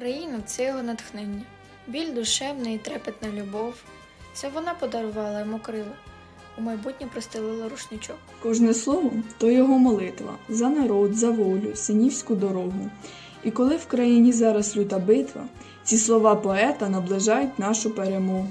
Україна це його натхнення, біль душевна і трепетна любов. Це вона подарувала йому крила, у майбутнє простелила рушничок. Кожне слово то його молитва за народ, за волю, синівську дорогу. І коли в країні зараз люта битва, ці слова поета наближають нашу перемогу.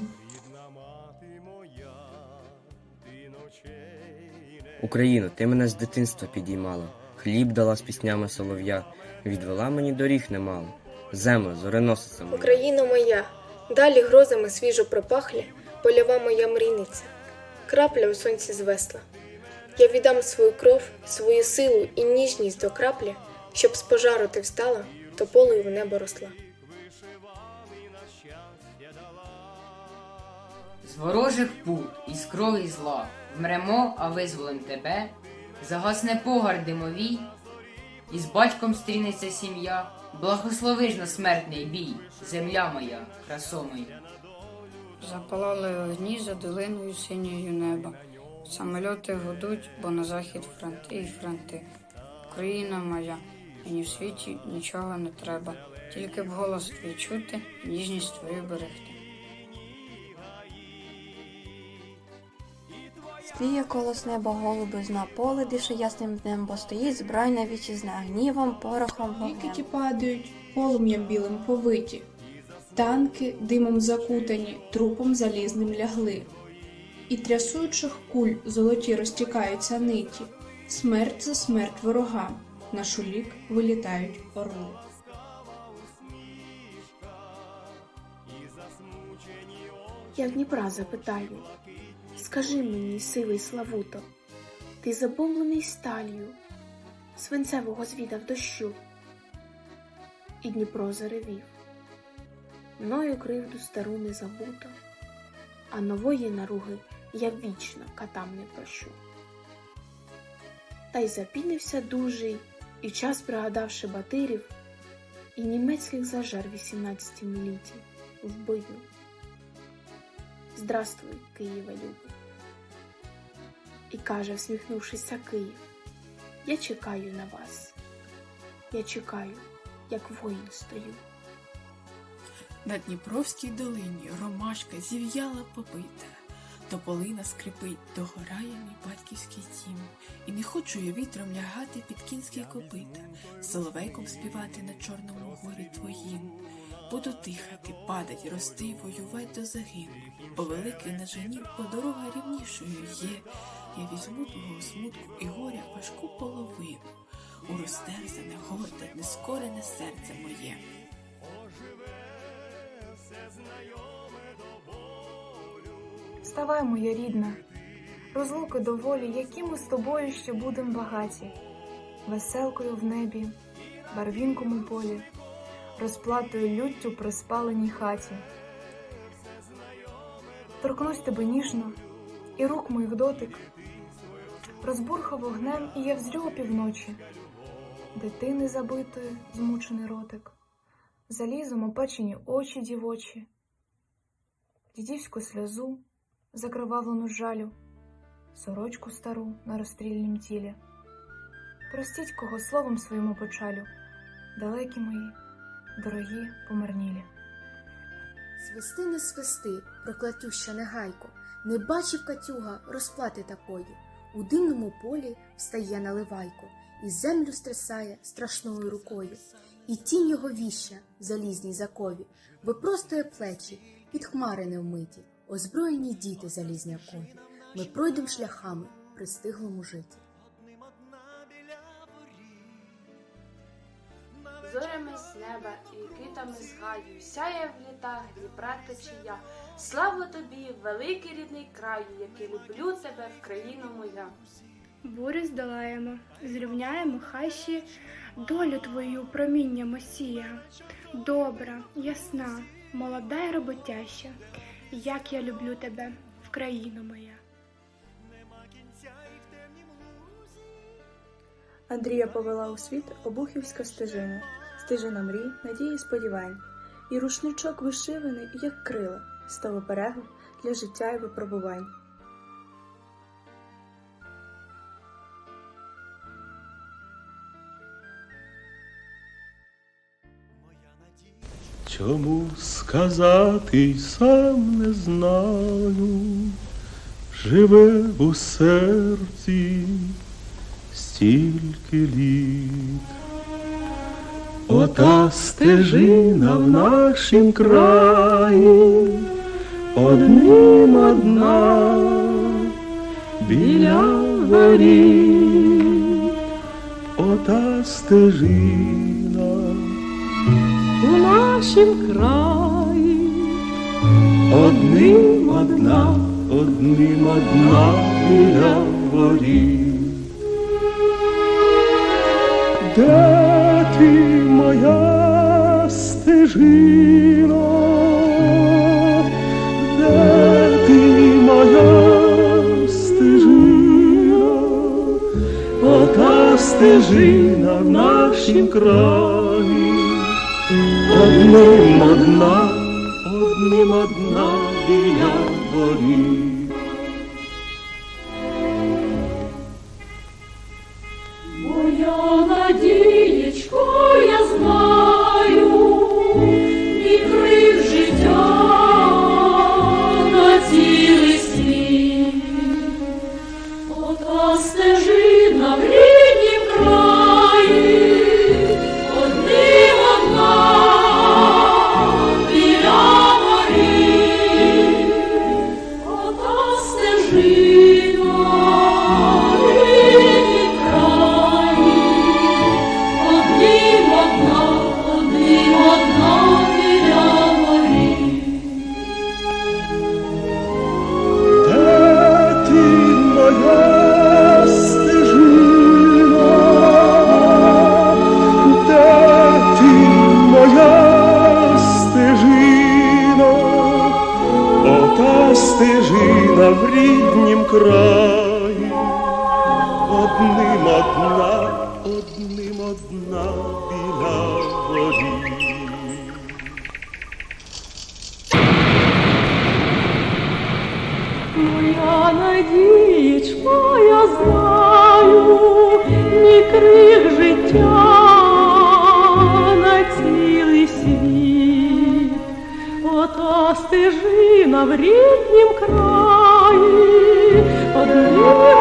Україно, ти мене з дитинства підіймала, хліб дала з піснями солов'я, відвела мені доріг немало, землю зореносиця моя. Україна моя, далі грозами свіжо пропахлі, польова моя мрійниця, крапля у сонці звесла. Я віддам свою кров, свою силу і ніжність до краплі, щоб з пожару ти встала, то полею в небо росла. З ворожих пут, із крові зла, вмремо, а визволим тебе, загасне погар димовій, і з батьком стрінеться сім'я, благослови ж на смертний бій, земля моя, красо моя. Запалали огні за долиною синьою неба. Самольоти гудуть, бо на захід фронти і фронти. Україна моя, мені в світі нічого не треба, тільки б голос твій чути, ніжність твою берегти. Спліє колос неба голубизна, поле дише ясним днем, бо стоїть збройна вітчизна, гнівом, порохом, Вікиті вогнем. падають, полум'ям білим повиті, танки димом закутані, трупом залізним лягли, і трясучих куль золоті розтікаються ниті, смерть за смерть ворогам, на шулік вилітають орли. Я в Дніпра запитаю, скажи мені, сивий Славуто, ти забомлений сталью, свинцевого звідав дощу. І Дніпро заревів. Мною кривду стару не забуто, а нової наруги я вічно катам не прощу. Та й запінився дужий, і час пригадавши батирів, і німецьких зажар 18 літі в бидну. Здравствуй, Києве любий. І каже, всміхнувшися Київ, я чекаю на вас. Я чекаю, як воїн стою. На Дніпровській долині ромашка зів'яла попита, тополина скрипить, догорає мій батьківський дім, і не хочу я вітром лягати під кінські копита, соловейком співати на чорному горі твоїм. Буду дихати, падать, рости, воювать до загину, бо великий на жені, бо дорога рівнішою є. Я візьму того смутку і горя важку половину, у розтерзане, горде, нескорене серце моє. Вставай, моя рідна, розлуки доволі, які ми з тобою ще будем багаті, веселкою в небі, барвінком у полі, розплатою люттю при спаленій хаті. Торкнусь тебе ніжно, і рук моїх дотик, розбурха вогнем, і я взрю опівночі, дитини забитої, змучений ротик, залізом опечені очі дівочі, дідівську сльозу закривавлену жалю, сорочку стару на розстрільнім тілі. Простіть, кого словом своєму почалю, далекі мої, дорогі помарнілі. Свисти не свисти, проклятюща негайко, не бачив Катюга розплати такої. У димному полі встає наливайко, і землю стрясає страшною рукою, і тінь його віща в залізній закові, випростує плечі під хмари невмиті, озброєні діти залізнякові. Ми пройдем шляхами при стиглому житті. Зорями з неба і китами з гаю, сяє в літах Дніпра течія. Слава тобі, великий рідний краю, який люблю тебе, в країну моя. Бурю здолаємо, зрівняємо хащі долю твою проміння Месія. Добра, ясна, молода й роботяща, як я люблю тебе, в країну моя. Андрія повела у світ обухівська стежина, стежина мрій, надії, сподівань, і рушничок вишиваний, як крила, став оберегом для життя і випробувань. Чому сказати сам не знаю, живе у серці стільки літ. Ота стежина в нашім краї, одним одна біля воріт, ота стежина у нашім краї, одним одна, одним одна біля воріт. Де ти моя стежино? Стежина в нашім краї, одним одна, одним одна біля воріт. Ріднім краї, одним одна, одним одна біля воріт. Моя надієчко, я знаю, мій крик життя на цілий світ. Ота стежина в ріднім краї, Oh!